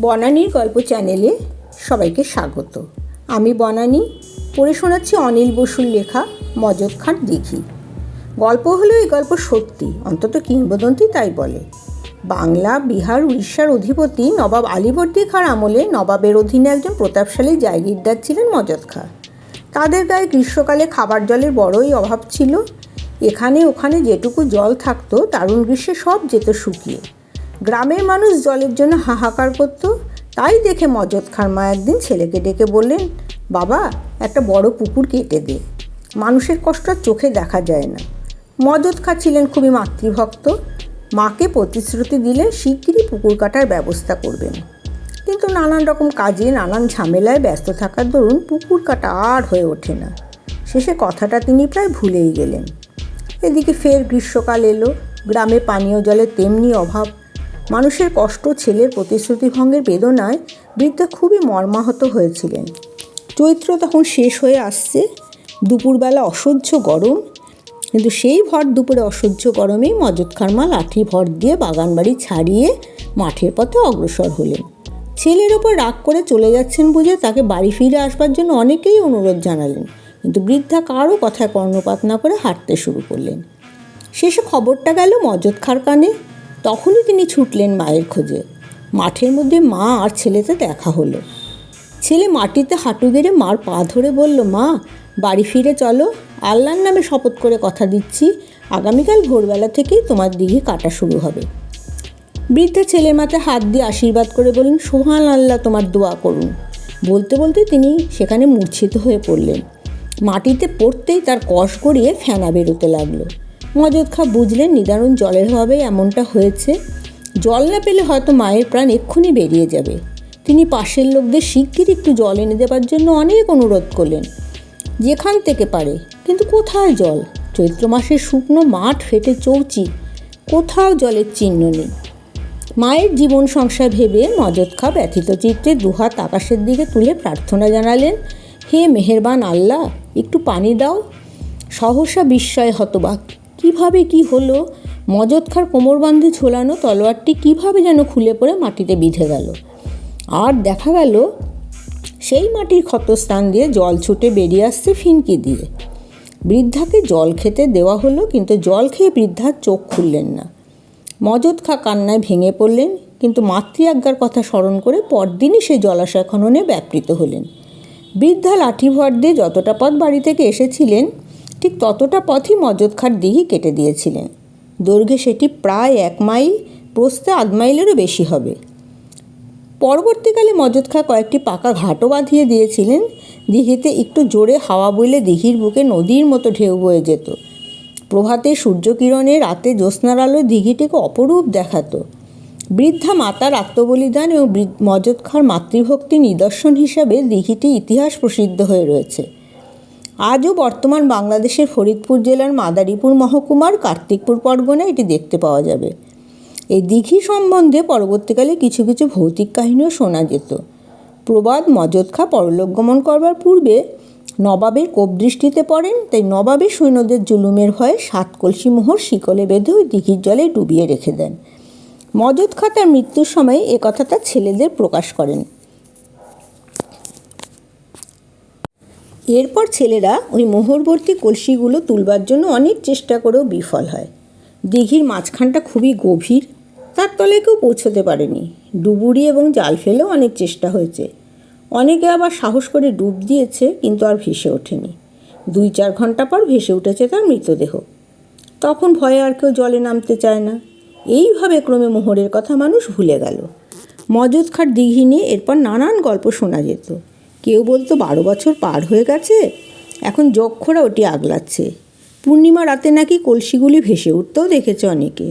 বনানীর গল্প চ্যানেলে সবাইকে স্বাগত। আমি বনানী, পড়ে শোনাচ্ছি অনিল বসুর লেখা মজদ খান দিঘি গল্প হলো এই গল্প সত্যি, অন্তত কিংবদন্তি তাই বলে। বাংলা, বিহার, উড়িষ্যার অধিপতি নবাব আলীবর্দী খাঁর আমলে নবাবের অধীনে একজন প্রতাপশালী জায়গিরদার ছিলেন মজদ খাঁ। তাদের গায়ে গ্রীষ্মকালে খাবার জলের বড়ই অভাব ছিল। এখানে ওখানে যেটুকু জল থাকতো দারুণ গ্রীষ্মে সব যেত শুকিয়ে। গ্রামের মানুষ জলের জন্য হাহাকার করত, তাই দেখে মজদ খার মা একদিন ছেলেকে ডেকে বললেন, বাবা, একটা বড় পুকুর কেটে দে। মানুষের কষ্ট চোখে দেখা যায় না। মজদ খা ছিলেন খুবই মাতৃভক্ত। মাকে প্রতিশ্রুতি দিলে শিগগিরই পুকুর কাটার ব্যবস্থা করবেন। কিন্তু নানান রকম কাজে, নানান ঝামেলায় ব্যস্ত থাকার দরুন পুকুর কাটা আর হয়ে ওঠে না। শেষে কথাটা তিনি প্রায় ভুলেই গেলেন। এদিকে ফের গ্রীষ্মকাল এলো। গ্রামে পানীয় জলের তেমনি অভাব। মানুষের কষ্ট, ছেলের প্রতিশ্রুতি ভঙ্গের বেদনায় বৃদ্ধা খুবই মর্মাহত হয়েছিলেন। চৈত্র তখন শেষ হয়ে আসছে, দুপুরবেলা অসহ্য গরম। কিন্তু সেই ভর দুপুরে অসহ্য গরমেই মজদ খারমা লাঠি ভর দিয়ে বাগান বাড়ি ছাড়িয়ে মাঠের পথে অগ্রসর হলেন। ছেলের ওপর রাগ করে চলে যাচ্ছেন বুঝে তাকে বাড়ি ফিরে আসবার জন্য অনেকেই অনুরোধ জানালেন। কিন্তু বৃদ্ধা কারও কথায় কর্ণপাত না করে হাঁটতে শুরু করলেন। শেষে খবরটা গেল মজদ খার কানে। তখনই তিনি ছুটলেন মায়ের খোঁজে। মাঠের মধ্যে মা আর ছেলেতে দেখা হলো। ছেলে মাটিতে হাঁটু গেড়ে মার পা ধরে বলল, মা, বাড়ি ফিরে চলো। আল্লাহর নামে শপথ করে কথা দিচ্ছি। আগামীকাল ভোরবেলা থেকেই তোমার দিঘি কাটা শুরু হবে। বৃদ্ধা ছেলের মাথায় হাত দিয়ে আশীর্বাদ করে বললেন, সোহান আল্লাহ, তোমার দোয়া করুন। বলতে বলতে তিনি সেখানে মূর্ছিত হয়ে পড়লেন। মাটিতে পড়তেই তার কষ গড়িয়ে ফেনা বেরোতে লাগল। মজদ খা বুঝলেন নিদারুণ জলের অভাবে এমনটা হয়েছে। জল না পেলে হয়তো মায়ের প্রাণ এক্ষুনি বেরিয়ে যাবে। তিনি পাশের লোকদের শিগগির একটু জল এনে দেবার জন্য অনেক অনুরোধ করলেন। যেখান থেকে পারে, কিন্তু কোথায় জল? চৈত্র মাসের শুকনো মাঠ ফেটে চৌচি, কোথাও জলের চিহ্ন নেই। মায়ের জীবন সংসার ভেবে মজদ খা ব্যথিত চিত্তে দুহাত আকাশের দিকে তুলে প্রার্থনা জানালেন, হে মেহেরবান আল্লাহ, একটু পানি দাও। সহসা বিস্ময় হতবাক। কীভাবে কি হলো? মজদ খার কোমর বাঁধে ঝোলানো তলোয়ারটি কীভাবে যেন খুলে পড়ে মাটিতে বিঁধে গেল। আর দেখা গেল, সেই মাটির ক্ষতস্থান দিয়ে জল ছুটে বেরিয়ে আসছে ফিনকি দিয়ে। বৃদ্ধাকে জল খেতে দেওয়া হলো, কিন্তু জল খেয়ে বৃদ্ধার চোখ খুললেন না। মজদ খা কান্নায় ভেঙে পড়লেন, কিন্তু মাতৃ আজ্ঞার কথা স্মরণ করে পরদিনই সে জলাশয় খননে ব্যাপৃত হলেন। বৃদ্ধা লাঠি ভর দিয়ে যতটা পথ বাড়ি থেকে এসেছিলেন ঠিক ততটা পথই মজদ খার দিঘি কেটে দিয়েছিলেন। দৈর্ঘ্যে সেটি প্রায় এক মাইল প্রস্তে আধ মাইলেরও বেশি হবে। পরবর্তীকালে মজদ খা কয়েকটি পাকা ঘাটও বাঁধিয়ে দিয়েছিলেন। দিঘিতে একটু জোরে হাওয়া বইলে দিঘির বুকে নদীর মতো ঢেউ বয়ে যেত। প্রভাতে সূর্যকিরণে রাতে জ্যোৎস্নার আলো দিঘিটিকে অপরূপ দেখাতো। বৃদ্ধা মাতার আত্মবলিদান এবং মজদ খার মাতৃভক্তি নিদর্শন হিসাবে দিঘিটি ইতিহাস প্রসিদ্ধ হয়ে রয়েছে। আজও বর্তমান বাংলাদেশের ফরিদপুর জেলার মাদারীপুর মহকুমার কার্তিকপুর পরগনায় এটি দেখতে পাওয়া যাবে। এই দিঘি সম্বন্ধে পরবর্তীকালে কিছু কিছু ভৌতিক কাহিনীও শোনা যেত। প্রবাদ মজদ খা পরলোক গমন করবার পূর্বে নবাবের কোপ দৃষ্টিতে পড়েন, তাই নবাবের সৈন্যদের জুলুমের ভয়ে সাত কলসি মোহর শিকলে বেঁধে ওই দিঘির জলে ডুবিয়ে রেখে দেন। মজদ খা তার মৃত্যুর সময় এ কথা তার ছেলেদের প্রকাশ করেন। এরপর ছেলেরা ওই মোহরবর্তী কলসিগুলো তুলবার জন্য অনেক চেষ্টা করেও বিফল হয়। দিঘির মাঝখানটা খুবই গভীর, তার তলায় কেউ পৌঁছতে পারেনি। ডুবুরি এবং জাল ফেলেও অনেক চেষ্টা হয়েছে। অনেকে আবার সাহস করে ডুব দিয়েছে, কিন্তু আর ভেসে ওঠেনি। দুই চার ঘণ্টা পর ভেসে উঠেছে তার মৃতদেহ। তখন ভয়ে আর কেউ জলে নামতে চায় না। এইভাবে ক্রমে মোহরের কথা মানুষ ভুলে গেল। মজদ খাট দিঘি নিয়ে এরপর নানান গল্প শোনা যেত। কেউ বলতো বারো বছর পার হয়ে গেছে, এখন যক্ষরা ওটি আগলাচ্ছে। পূর্ণিমা রাতে নাকি কলসিগুলি ভেসে উঠতেও দেখেছে অনেকে।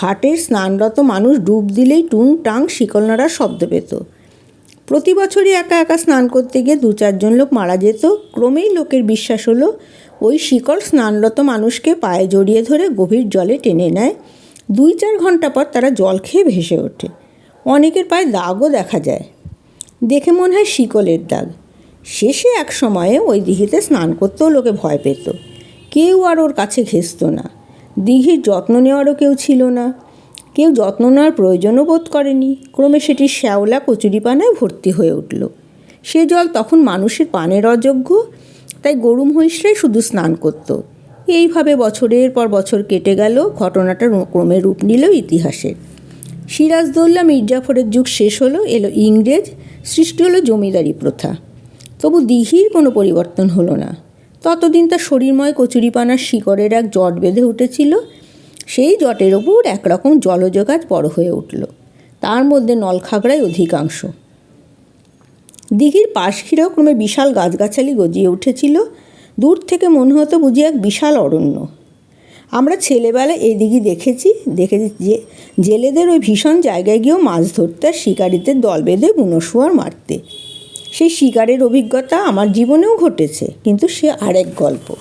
ঘাটের স্নানরত মানুষ ডুব দিলেই টুং টাং শিকল নাড়ার শব্দ পেত। প্রতি বছরই একা একা স্নান করতে গিয়ে দু চারজন লোক মারা যেত, ক্রমেই লোকের বিশ্বাস হলো ওই শিকল স্নানরত মানুষকে পায়ে জড়িয়ে ধরে গভীর জলে টেনে নেয়। দুই চার ঘণ্টা পর তারা জল খেয়ে ভেসে ওঠে। অনেকের পায়ে দাগও দেখা যায়। দেখে মনে হয় শিকলের দাগ। শেষে এক সময়ে ওই দিঘিতে স্নান করতেও লোকে ভয় পেত। কেউ আর ওর কাছে ঘেসত না। দিঘির যত্ন নেওয়ারও কেউ ছিল না। কেউ যত্ন নেওয়ার প্রয়োজনও বোধ করেনি। ক্রমে সেটি শ্যাওলা কচুরিপানায় ভর্তি হয়ে উঠল। সে জল তখন মানুষের পানের অযোগ্য, তাই গরু মহিষরাই শুধু স্নান করত। এইভাবে বছরের পর বছর কেটে গেল, ঘটনাটা ক্রমে রূপ নিল ইতিহাসের। সিরাজদৌল্লা মির্জাফরের যুগ শেষ হলো, এলো ইংরেজ সৃষ্টি হলো জমিদারি প্রথা। তবু দিঘির কোনো পরিবর্তন হলো না। ততদিন তার শরীরময় কচুরিপানার শিকড়ের এক জট বেঁধে উঠেছিল, সেই জটের ওপর একরকম জলযোগাত বড় হয়ে উঠল। তার মধ্যে নলখাগড়াই অধিকাংশ। দিঘির পাশ ঘিরেও ক্রমে বিশাল গাছগাছালি গজিয়ে উঠেছিল। দূর থেকে মনে হতো বুঝি এক বিশাল অরণ্য। আমরা ছেলেবেলায় এই দিঘি দেখেছি দেখেছি যে জেলেদের ওই ভীষণ জায়গায় গিয়েও মাছ ধরতে আর শিকারিদের দল বেঁধে বুনোশুয়ার মারতে। সেই শিকারের অভিজ্ঞতা আমার জীবনেও ঘটেছে, কিন্তু সে আরেক গল্প।